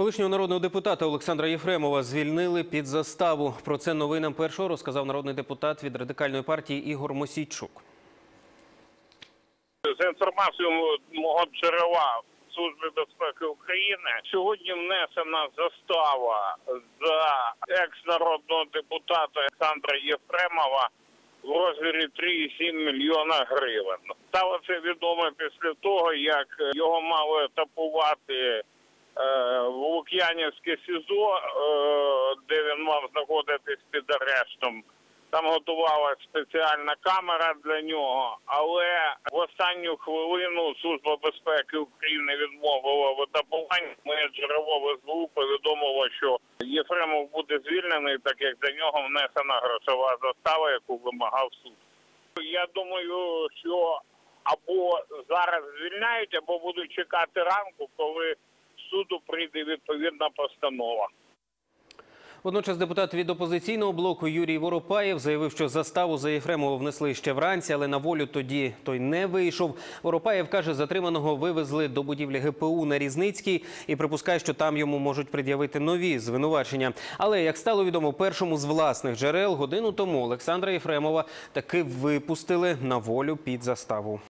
Колишнього народного депутата Олександра Єфремова звільнили під заставу. Про це новинам першого розказав народний депутат від радикальної партії Ігор Мосійчук. За інформацією мого джерела Служби безпеки України сьогодні внесена застава за екс-народного депутата Олександра Єфремова в розмірі 3,7 мільйона гривень. Стало це відомо після того, як його мали етапувати е, в Лук'янівське СІЗО, е, де він мав знаходитись під арештом. Там готувалася спеціальна камера для нього, але в останню хвилину Служба безпеки України відмовила в етапуванні. Моє джерело СБУ повідомило, що Єфремов буде звільнений, так як за нього внесена грошова застава, яку вимагав суд. Я думаю, що або зараз звільняють, або будуть чекати ранку, коли суду прийде відповідна постанова. Водночас депутат від опозиційного блоку Юрій Воропаєв заявив, що заставу за Єфремова внесли ще вранці, але на волю тоді той не вийшов. Воропаєв каже, затриманого вивезли до будівлі ГПУ на Різницькій і припускає, що там йому можуть пред'явити нові звинувачення. Але як стало відомо першому з власних джерел, годину тому Олександра Єфремова таки випустили на волю під заставу.